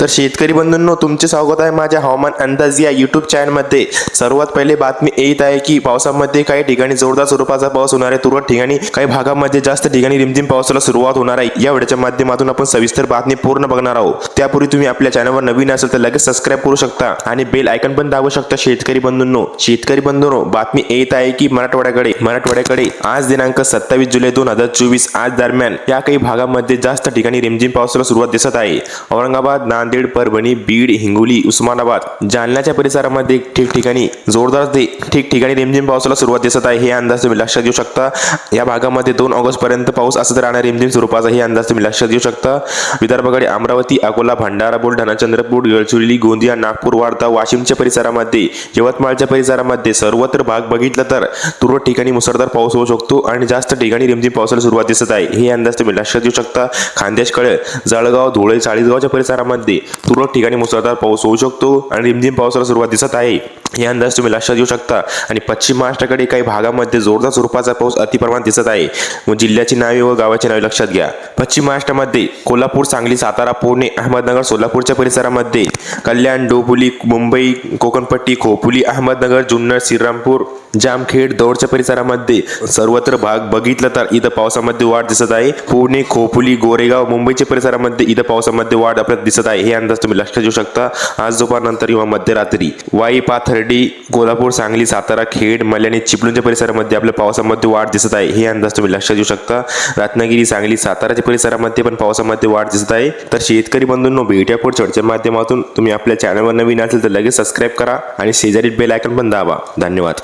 तर शेतकरी बंधूंनो तुमचे स्वागत आहे माझ्या हवामान अंदाज या युट्यूब चॅनलमध्ये सर्वात पहिले बातमी येत आहे की पावसामध्ये काही ठिकाणी जोरदार स्वरूपाचा पाऊस होणार आहे. तुरळक ठिकाणी काही भागामध्ये जास्त ठिकाणी रिमझिम पावसाला सुरुवात होणार आहे. या वेळेच्या माध्यमातून आपण सविस्तर बातमी पूर्ण बघणार आहोत. त्यापूर्वी तुम्ही आपल्या चॅनलवर नवीन असेल तर लगेच सबस्क्राईब करू शकता आणि बेल आयकन पण दाबू शकता शेतकरी बंधूंनो. शेतकरी बंधूंनो बातमी येत आहे की मराठवाड्याकडे मराठवाड्याकडे आज दिनांक सत्तावीस जुलै दोन हजार चोवीस आज दरम्यान या काही भागामध्ये जास्त ठिकाणी रिमझिम पावसाला सुरुवात दिसत आहे. औरंगाबाद नांदेड परभणी बीड हिंगोली उस्मानाबाद जालन्याच्या परिसरामध्ये ठिकठिकाणी जोरदार ते ठिकठिकाणी रिमझिम पावसाला सुरुवात दिसत आहे. हे अंदाज तुम्ही लक्षात घेऊ शकता. या भागामध्ये दोन ऑगस्ट पर्यंत पाऊस असत राहणार. रिमझिम स्वरूपाचा हे अंदाज तुम्ही लक्षात घेऊ शकता. विदर्भाकडे अमरावती अकोला भंडारा बुलढाणा चंद्रपूर गडचिरोली गोंदिया नागपूर वार्धा वाशिमच्या परिसरामध्ये यवतमाळच्या परिसरामध्ये सर्वत्र भाग बघितलं तर तुरळक ठिकाणी मुसळधार पाऊस होऊ शकतो आणि जास्त ठिकाणी रिमझिम पावसाला सुरुवात दिसत आहे. हे अंदाज तुम्ही लक्षात घेऊ शकता. खानदेशकडे जळगाव धुळे चाळीसगावच्या परिसरामध्ये तुरळक ठिकाणी मुसळधार पाऊस होऊ शकतो आणि रिमझिम पावसाला सुरुवात दिसत आहे. हे अंदाज तुम्ही लक्षात घेऊ शकता. आणि पश्चिम महाराष्ट्राकडे काही भागामध्ये जोरदार स्वरूपाचा पाऊस अतिप्रमाणात दिसत आहे. व जिल्ह्याची नावे व गावाची नावे लक्षात घ्या. पश्चिम महाराष्ट्रामध्ये कोल्हापूर सांगली सातारा पुणे अहमदनगर सोलापूरच्या परिसरामध्ये कल्याण डोबुली मुंबई कोकणपट्टी खोपुली अहमदनगर जुन्नर श्रीरामपूर जामखेड दौडच्या परिसरामध्ये सर्वत्र भाग बघितलं तर इथं पावसामध्ये वाढ दिसत आहे. पुणे खोपुली गोरेगाव मुंबईच्या परिसरामध्ये इथं पावसामध्ये वाढ आपल्याला दिसत आहे. हे अंदाज तुम्ही लक्षात घेऊ शकता. आज दुपारनंतर किंवा मध्यरात्री वाई पाथर खर्डी कोल्हापूर सांगली सातारा खेड मल्याणी चिपळूणच्या परिसरामध्ये आपल्या पावसामध्ये वाढ दिसत आहे. हे अंदाज तुम्ही लक्षात घेऊ शकता. रत्नागिरी सांगली साताराच्या परिसरामध्ये पण पावसामध्ये वाढ दिसत आहे. तर शेतकरी बंधूंनो भेट्या पुढच्या चर्चेच्या माध्यमातून तुम्ही आपल्या चॅनलवर नवीन असेल तर लगेच सबस्क्राईब करा आणि शेजारी बेल आयकन पण दाबा. धन्यवाद.